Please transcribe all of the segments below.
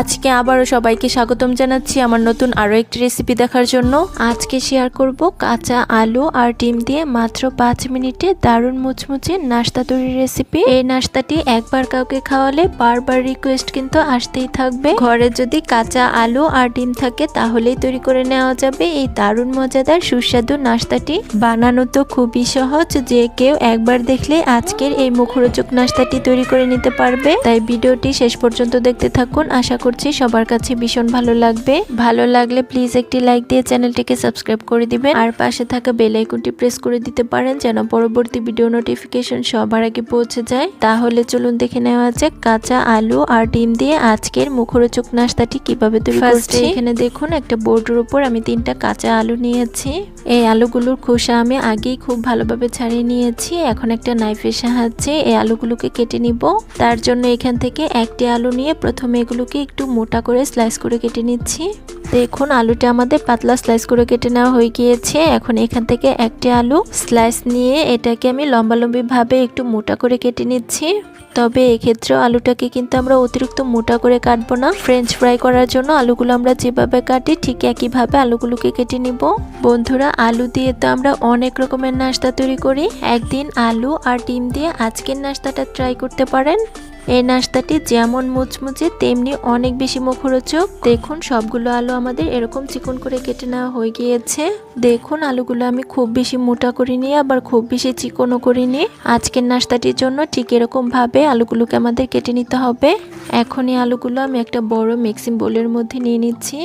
আজকে আবারও সবাইকে স্বাগতম জানাচ্ছি আমার নতুন আরও একটি রেসিপি দেখার জন্য। আজকে শেয়ার করব কাঁচা আলু আর ডিম দিয়ে মাত্র পাঁচ মিনিটে দারুণ মুচমুচে নাস্তা তৈরির রেসিপি এই নাস্তাটি একবার কাউকে খাওয়ালে বারবার রিকোয়েস্ট কিন্তু আসতেই থাকবে। ঘরে যদি কাঁচা আলু আর ডিম থাকে তাহলেই তৈরি করে নেওয়া যাবে এই দারুণ মজাদার সুস্বাদু নাস্তাটি। বানানো তো খুবই সহজ, যে কেউ একবার দেখলে আজকের এই মুখরোচক নাস্তাটি তৈরি করে নিতে পারবে। তাই ভিডিওটি শেষ পর্যন্ত দেখতে থাকুন। আশা করছি। সবার কাছে ভীষণ ভালো লাগবে। ভালো লাগলে প্লিজ একটি লাইক দিয়ে চ্যানেলটিকে সাবস্ক্রাইব করে দিবেন। আর পাশে থাকা বেল আইকনটি প্রেস করে দিতে পারেন যেন পরবর্তী ভিডিও নোটিফিকেশন সবার আগে পৌঁছে যায়। তাহলে চলুন দেখে নেওয়া যাক কাঁচা আলু আর ডিম দিয়ে আজকের মুখরোচক নাস্তাটি কীভাবে তৈরি করছি। এখানে দেখুন একটা বোর্ডের উপর আমি তিনটা কাঁচা আলু নিয়েছি। এই আলুগুলোর খোসা আমি আগেই খুব ভালোভাবে ছাড়িয়ে নিয়েছি। এখন একটা নাইফের সাহায্যে এই আলুগুলোকে কেটে নিব। তার জন্য এখান থেকে একটি আলু নিয়ে প্রথমে এগুলোকে একটু মোটা করে স্লাইস করে কেটে নিচ্ছি। দেখুন, আলুটা আমাদের পাতলা স্লাইস করে কেটে নেওয়া হয়ে গিয়েছে। এখন এখান থেকে একটি আলু স্লাইস নিয়ে এটাকে আমি লম্বালম্বি ভাবে একটু মোটা করে কেটে নিচ্ছি। তবে এক্ষেত্রেও আলুটাকে কিন্তু আমরা অতিরিক্ত মোটা করে কাটবো না। ফ্রেঞ্চ ফ্রাই করার জন্য আলুগুলো আমরা যেভাবে কাটি, ঠিক একইভাবে আলুগুলোকে কেটে নিব। বন্ধুরা, আলু দিয়ে তো আমরা অনেক রকমের নাস্তা তৈরি করি। একদিন আলু আর ডিম দিয়ে আজকের নাস্তাটা ট্রাই করতে পারেন। এই নাস্তাটি যেমন মুচমুচে, তেমনি অনেক বেশি মুখরোচক। দেখুন, সবগুলো আলু আমাদের এরকম চিকন করে কেটে নেওয়া হয়ে গিয়েছে। দেখুন, আলুগুলো আমি খুব বেশি মোটা করিনি আবার খুব বেশি চিকনও করিনি আজকের নাস্তাটির জন্য ঠিক এরকম ভাবে আলুগুলোকে আমাদের কেটে নিতে হবে। এখন এই আলুগুলো আমি একটা বড় মিক্সিং বোলের মধ্যে নিয়ে নিচ্ছি।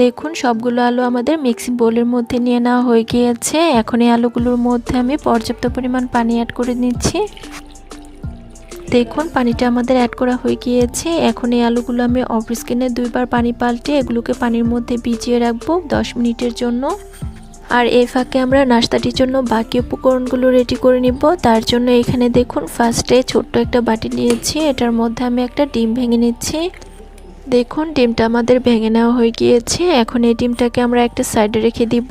দেখুন, সবগুলো আলু আমাদের মিক্সি বোলের মধ্যে নিয়ে নেওয়া হয়ে গিয়েছে। এখন এই আলুগুলোর মধ্যে আমি পর্যাপ্ত পরিমাণ পানি অ্যাড করে নিচ্ছি। দেখুন, পানিটা আমাদের অ্যাড করা হয়ে গিয়েছে। এখন এই আলুগুলো আমি অফ স্কিনে দুইবার পানি পাল্টে এগুলোকে পানির মধ্যে ভিজিয়ে রাখব দশ মিনিটের জন্য। আর এই ফাঁকে আমরা নাস্তাটির জন্য বাকি উপকরণগুলো রেডি করে নিব। তার জন্য এখানে দেখুন ফার্স্টে ছোট্ট একটা বাটি নিয়েছি। এটার মধ্যে আমি একটা ডিম ভেঙে নিচ্ছি। দেখুন, ডিমটা আমাদের ভেঙে নেওয়া হয়ে গিয়েছে। এখন এই ডিমটাকে আমরা একটা সাইডে রেখে দিব।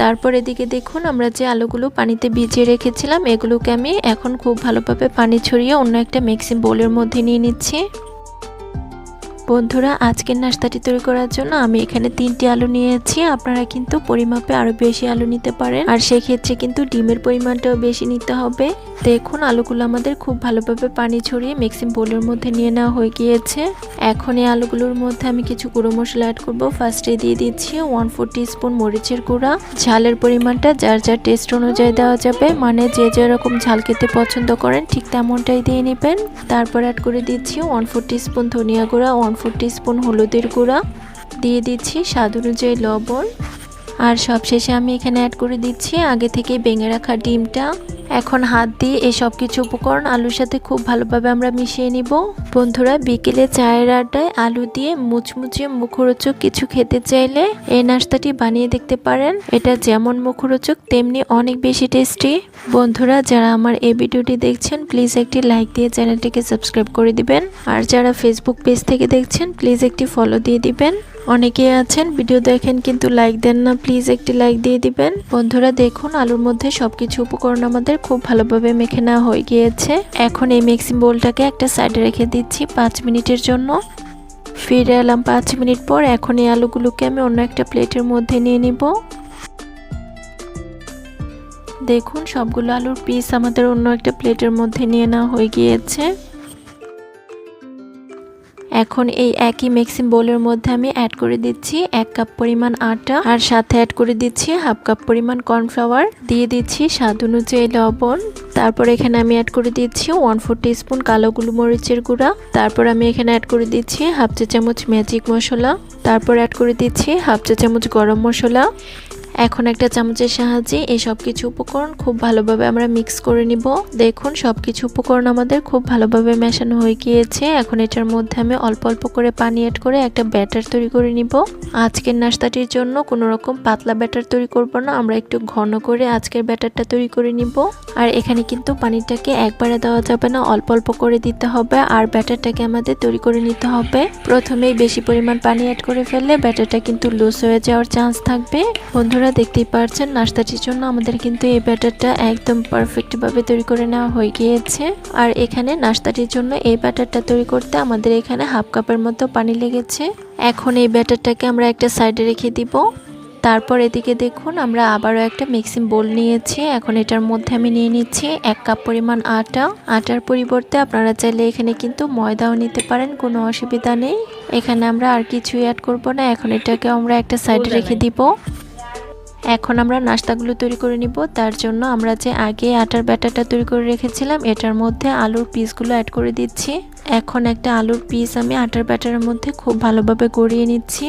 তারপর এদিকে দেখুন, আমরা যে আলুগুলো পানিতে ভিজিয়ে রেখেছিলাম, এগুলোকে আমি এখন খুব ভালোভাবে পানি ছড়িয়ে অন্য একটা মিক্সিং বোলের মধ্যে নিয়ে নিচ্ছি। বন্ধুরা, আজকের নাস্তাটি তৈরি করার জন্য আমি এখানে তিনটি আলু নিয়েছি। আপনারা কিন্তু পরিমাপে আরও বেশি আলু নিতে পারেন। আর সেক্ষেত্রে কিন্তু ডিমের পরিমাণটাও বেশি নিতে হবে। দেখুন, আলুগুলো আমাদের খুব ভালোভাবে পানি ছড়িয়ে মিক্সিং বোলের মধ্যে নিয়ে নেওয়া হয়ে গিয়েছে। এখন এই আলুগুলোর মধ্যে আমি কিছু গুঁড়ো মশলা অ্যাড করব। ফার্স্টে দিয়ে দিচ্ছি ওয়ান ফোর স্পুন মরিচের গুঁড়া। ঝালের পরিমাণটা যার যার টেস্ট অনুযায়ী দেওয়া যাবে। মানে যে যেরকম ঝাল খেতে পছন্দ করেন, ঠিক তেমনটাই দিয়ে নেবেন। তারপর অ্যাড করে দিচ্ছি ওয়ান ফোর স্পুন ধনিয়া গুঁড়া ওয়ান ফোর স্পুন হলুদের গুঁড়া। দিয়ে দিচ্ছি স্বাদ অনুযায়ী লবণ। আর সবশেষে আমি এখানে অ্যাড করে দিচ্ছি, আগে থেকে বেঙে রাখা ডিমটা। এখন হাত দিয়ে এই সব কিছু উপকরণ আলুর সাথে খুব ভালোভাবে আমরা মিশিয়ে নিব। বন্ধুরা, বিকেলে চায়ের আড্ডায় আলু দিয়ে মুচমুচে মুখরোচক কিছু খেতে চাইলে এই নাস্তাটি বানিয়ে দেখতে পারেন। এটা যেমন মুখরোচক, তেমনি অনেক বেশি টেস্টি। বন্ধুরা, যারা আমার এই ভিডিওটি দেখছেন প্লিজ একটি লাইক দিয়ে চ্যানেলটিকে সাবস্ক্রাইব করে দিবেন। আর যারা ফেসবুক পেজ থেকে দেখছেন প্লিজ একটি ফলো দিয়ে দিবেন। অনেকে আছেন, ভিডিও দেখেন কিন্তু লাইক দেন না প্লিজ একটি লাইক দিয়ে দিবেন। বন্ধুরা, দেখুন, আলুর মধ্যে সবকিছু উপকরণ আমাদের খুব ভালোভাবে মেখে নেওয়া হয়ে গিয়েছে। এখন এই মিক্সিং বোলটাকে একটা সাইডে রেখে দিচ্ছি পাঁচ মিনিটের জন্য। ফিরে এলাম পাঁচ মিনিট পর, এখন এই আলুগুলোকে আমি অন্য একটা প্লেটের মধ্যে নিয়ে নিব। দেখুন, সবগুলো আলুর পিস আমাদের অন্য একটা প্লেটের মধ্যে নিয়ে নেওয়া হয়ে গিয়েছে। এখন এই একই মিক্সিং বোলের মধ্যে আমি অ্যাড করে দিচ্ছি এক কাপ পরিমাণ আটা আর সাথে অ্যাড করে দিচ্ছি হাফ কাপ পরিমাণ কর্নফ্লাওয়ার দিয়ে দিচ্ছি স্বাদ অনুযায়ী লবণ। তারপর এখানে আমি অ্যাড করে দিচ্ছি ওয়ান ফোর স্পুন কালো গোলমরিচের গুঁড়া। তারপর আমি এখানে অ্যাড করে দিচ্ছি হাফ চা চামচ ম্যাজিক মশলা। তারপর অ্যাড করে দিচ্ছি হাফ চা চামচ গরম মশলা। এখন একটা চামচের সাহায্যে এই সব কিছু উপকরণ খুব ভালোভাবে আমরা মিক্স করে নিব। দেখুন সব কিছু উপকরণ আমাদের খুব ভালোভাবে মেশানো হয়ে গিয়েছে। এখন এটার মধ্যে আমি অল্প অল্প করে পানি অ্যাড করে একটা ব্যাটার তৈরি করে নিব। আজকের নাস্তাটির জন্য কোনো রকম পাতলা ব্যাটার তৈরি করব না। আমরা একটু ঘন করে আজকের ব্যাটারটা তৈরি করে নিব। আর এখানে কিন্তু পানিটাকে একবারে দেওয়া যাবে না, অল্প অল্প করে দিতে হবে আর ব্যাটারটাকে আমাদের তৈরি করে নিতে হবে। প্রথমেই বেশি পরিমাণ পানি অ্যাড করে ফেললে ব্যাটারটা কিন্তু লুজ হয়ে যাওয়ার চান্স থাকবে। বন্ধুরা দেখতেই পারছেন, নাস্তাটির জন্য আমাদের কিন্তু এই ব্যাটারটা একদম পারফেক্টভাবে তৈরি করে নেওয়া হয়ে গিয়েছে। আর এখানে নাস্তাটির জন্য এই ব্যাটারটা তৈরি করতে আমাদের এখানে হাফ কাপের মতো পানি লেগেছে। এখন এই ব্যাটারটাকে আমরা একটা সাইডে রেখে দিব। তারপর এদিকে দেখুন আমরা আবারও একটা মিক্সিং বোল নিয়েছি। এখন এটার মধ্যে আমি নিয়ে নিচ্ছি এক কাপ পরিমাণ আটা। আটার পরিবর্তে আপনারা চাইলে এখানে কিন্তু ময়দাও নিতে পারেন কোনো অসুবিধা নেই। এখানে আমরা আর কিছুই অ্যাড করব না। এখন এটাকে আমরা একটা সাইডে রেখে দিব। এখন আমরা নাস্তাগুলো তৈরি করে নিব। তার জন্য আমরা যে আগে আটার ব্যাটারটা তৈরি করে রেখেছিলাম এটার মধ্যে আলুর পিসগুলো অ্যাড করে দিচ্ছি। এখন একটা আলুর পিস আমি আটার ব্যাটারের মধ্যে খুব ভালোভাবে গড়িয়ে নিচ্ছি।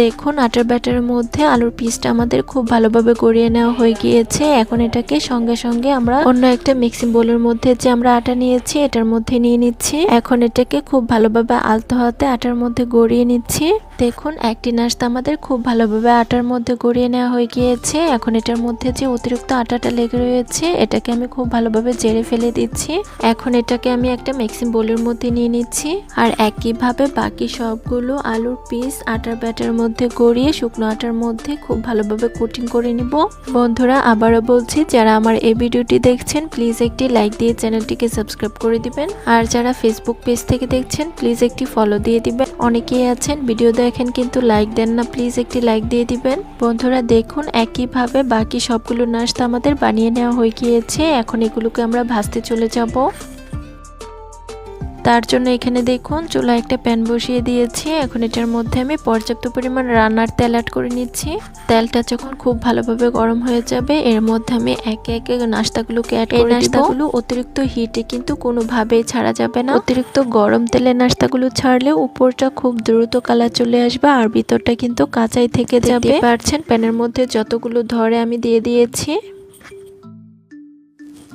দেখুন, আটার ব্যাটারের মধ্যে আলুর পিসটা আমাদের খুব ভালোভাবে গড়িয়ে নেওয়া হয়ে গিয়েছে। এখন এটাকে সঙ্গে সঙ্গে আমরা অন্য একটা মিক্সিং বোলের মধ্যে যে আমরা আটা নিয়েছি, এটার মধ্যে নিয়ে নিচ্ছি। এখন এটাকে খুব ভালোভাবে আলতো হাতে আটার মধ্যে গড়িয়ে নিচ্ছি। দেখুন, একটি নাস্তা আমাদের খুব ভালোভাবে আটার মধ্যে গড়িয়ে নেওয়া হয়ে গিয়েছে। এখন এটার মধ্যে যে অতিরিক্ত আটাটা লেগে রয়েছে, এটাকে আমি খুব ভালোভাবে জেরে ফেলে দিচ্ছি। এখন এটাকে আমি একটা মিক্সিং বোলের মধ্যে নিয়ে নিচ্ছি। আর একইভাবে বাকি সবগুলো আলুর পিস আটার ব্যাটার মধ্যে গড়িয়ে শুকনো আটার মধ্যে খুব ভালোভাবে কোটিং করে নিব। বন্ধুরা, আবারও বলছি, যারা আমার এই ভিডিওটি দেখছেন প্লিজ একটি লাইক দিয়ে চ্যানেলটিকে সাবস্ক্রাইব করে দিবেন। আর যারা ফেসবুক পেজ থেকে দেখছেন প্লিজ একটি ফলো দিয়ে দিবেন। অনেকেই আছেন ভিডিও দেখেন কিন্তু লাইক দেন না প্লিজ একটি লাইক দিয়ে দিবেন। বন্ধুরা, দেখুন, একইভাবে বাকি সবগুলো নাস্তা আমাদের বানিয়ে নেওয়া হয়ে গিয়েছে। এখন এগুলোকে আমরা ভাজতে চলে যাব। তার জন্য এখানে দেখুন চুলা একটা প্যান বসিয়ে দিয়েছি। এখন এটার মধ্যে আমি পর্যাপ্ত পরিমাণ রান্নার তেল অ্যাড করে নিচ্ছি। তেলটা যখন খুব ভালোভাবে গরম হয়ে যাবে এর মধ্যে আমি একে একে নাস্তাগুলোকে অ্যাড করে নাস্তাগুলো অতিরিক্ত হিটে কিন্তু কোনোভাবেই ছাড়া যাবে না। অতিরিক্ত গরম তেলে নাস্তাগুলো ছাড়লে উপরটা খুব দ্রুত কালার চলে আসবে আর ভিতরটা কিন্তু কাঁচাই থেকে যাবে। পারছেন প্যানের মধ্যে যতগুলো ধরে আমি দিয়ে দিয়েছি।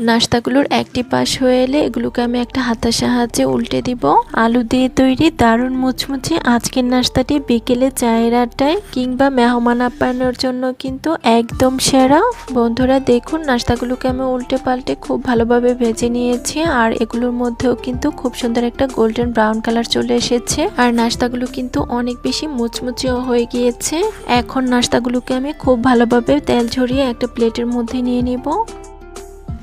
নাস্তাগুলোর একটি পাশ হয়ে এলে এগুলোকে আমি একটা হাতার সাহায্যে উল্টে দিব। আলু দিয়ে তৈরি দারুণ মুচমুচে আজকের নাস্তাটি বিকেলে চায়ের আড্ডায় কিংবা মেহমান আপ্যায়নের জন্য কিন্তু একদম সেরা। বন্ধুরা, দেখুন নাস্তাগুলোকে আমি উল্টে পাল্টে খুব ভালোভাবে ভেজে নিয়েছি আর এগুলোর মধ্যেও কিন্তু খুব সুন্দর একটা গোল্ডেন ব্রাউন কালার চলে এসেছে আর নাস্তাগুলো কিন্তু অনেক বেশি মুচমুচেও হয়ে গিয়েছে। এখন নাস্তাগুলোকে আমি খুব ভালোভাবে তেল ঝরিয়ে একটা প্লেটের মধ্যে নিয়ে নিব।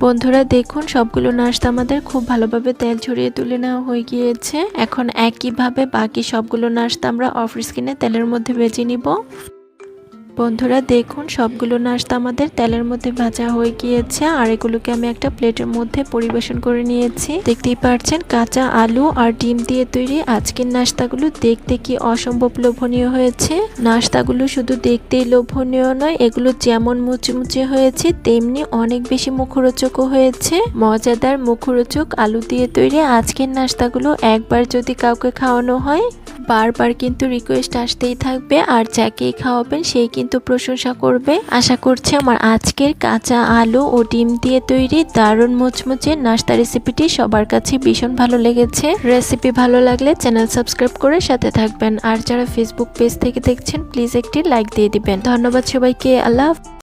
বন্ধুরা, দেখুন, সবগুলো নাস্তা আমাদের খুব ভালোভাবে তেল ছড়িয়ে তুলে নেওয়া হয়ে গিয়েছে। এখন একইভাবে বাকি সবগুলো নাস্তা আমরা অফ স্কিনে তেলের মধ্যে বেজে নিব। বন্ধুরা, দেখুন, সবগুলো নাস্তা আমাদের তেলের মধ্যে ভাজা হয়ে গিয়েছে আর এগুলোকে আমি একটা প্লেটের মধ্যে পরিবেশন করে নিয়েছি। দেখতেই পাচ্ছেন কাঁচা আলু আর ডিম দিয়ে তৈরি আজকের নাস্তাগুলো দেখতে কি অসম্ভব লোভনীয় হয়েছে। নাস্তাগুলো শুধু দেখতেই লোভনীয় নয়, এগুলো যেমন মুচমুচে হয়েছে, তেমনি অনেক বেশি মুখরোচকও হয়েছে। মজাদার মুখরোচক আলু দিয়ে তৈরি আজকের নাস্তাগুলো একবার যদি কাউকে খাওয়ানো হয়, বারবার কিন্তু রিকোয়েস্ট আসতেই থাকবে আর যাকেই খাওয়াবেন সেই কিন্তু প্রশংসা করবে। আশা করছি আমার আজকের কাঁচা আলু ও ডিম দিয়ে তৈরি দারুণ মুচমুচে নাস্তা রেসিপিটি সবার কাছে ভীষণ ভালো লেগেছে। রেসিপি ভালো লাগলে চ্যানেল সাবস্ক্রাইব করে সাথে থাকবেন। আর যারা ফেসবুক পেজ থেকে দেখছেন প্লিজ একটি লাইক দিয়ে দিবেন। ধন্যবাদ সবাইকে। আল্লাহ।